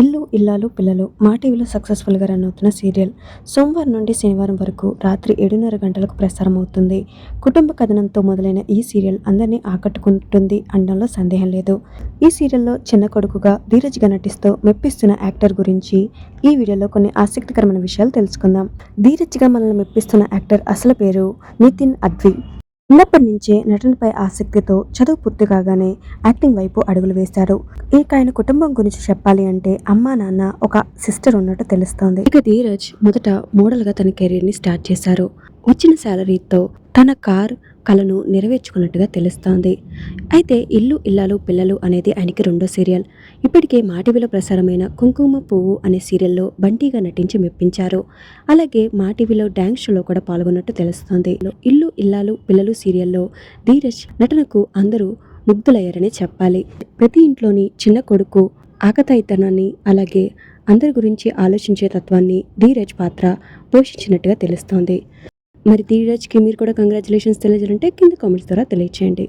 ఇల్లు ఇల్లాలు పిల్లలు మా టీవీలో సక్సెస్ఫుల్గా రన్ అవుతున్న సీరియల్ సోమవారం నుండి శనివారం వరకు రాత్రి ఏడున్నర గంటలకు ప్రసారం అవుతుంది. కుటుంబ కథనంతో మొదలైన ఈ సీరియల్ అందరినీ ఆకట్టుకుంటుంది అనడంలో సందేహం లేదు. ఈ సీరియల్లో చిన్న కొడుకుగా ధీరజ్గా నటిస్తూ మెప్పిస్తున్న యాక్టర్ గురించి ఈ వీడియోలో కొన్ని ఆసక్తికరమైన విషయాలు తెలుసుకుందాం. ధీరజ్గా మనల్ని మెప్పిస్తున్న యాక్టర్ అసలు పేరు నితిన్ అద్వి. చిన్నప్పటి నుంచే నటనపై ఆసక్తితో చదువు పూర్తి కాగానే యాక్టింగ్ వైపు అడుగులు వేశారు. ఇక ఆయన కుటుంబం గురించి చెప్పాలి అంటే అమ్మా నాన్న ఒక సిస్టర్ ఉన్నట్టు తెలుస్తోంది. ఇక ధీరజ్ మొదట మోడల్గా తన కెరీర్ని స్టార్ట్ చేశారు. వచ్చిన శాలరీతో తన కార్ కలను నెరవేర్చుకున్నట్టుగా తెలుస్తోంది. అయితే ఇల్లు ఇల్లాలు పిల్లలు అనేది ఆయనకి రెండో సీరియల్. ఇప్పటికే మాటీవీలో ప్రసారమైన కుంకుమ పువ్వు అనే సీరియల్లో బంటీగా నటించి మెప్పించారు. అలాగే మాటీవీలో డ్యాన్స్ షోలో కూడా పాల్గొన్నట్టు తెలుస్తోంది. ఇల్లు ఇల్లాలు పిల్లలు సీరియల్లో ధీరజ్ నటనకు అందరూ ముగ్ధులయ్యారని చెప్పాలి. ప్రతి ఇంట్లోని చిన్న కొడుకు ఆకతాయితనాన్ని అలాగే అందరి గురించి ఆలోచించే తత్వాన్ని ధీరజ్ పాత్ర పోషించినట్టుగా తెలుస్తోంది. మరి ధీరజ్కి మీరు కూడా కంగ్రాచులేషన్స్ తెలియజేయాలంటే కింద కామెంట్స్ ద్వారా తెలియచేయండి.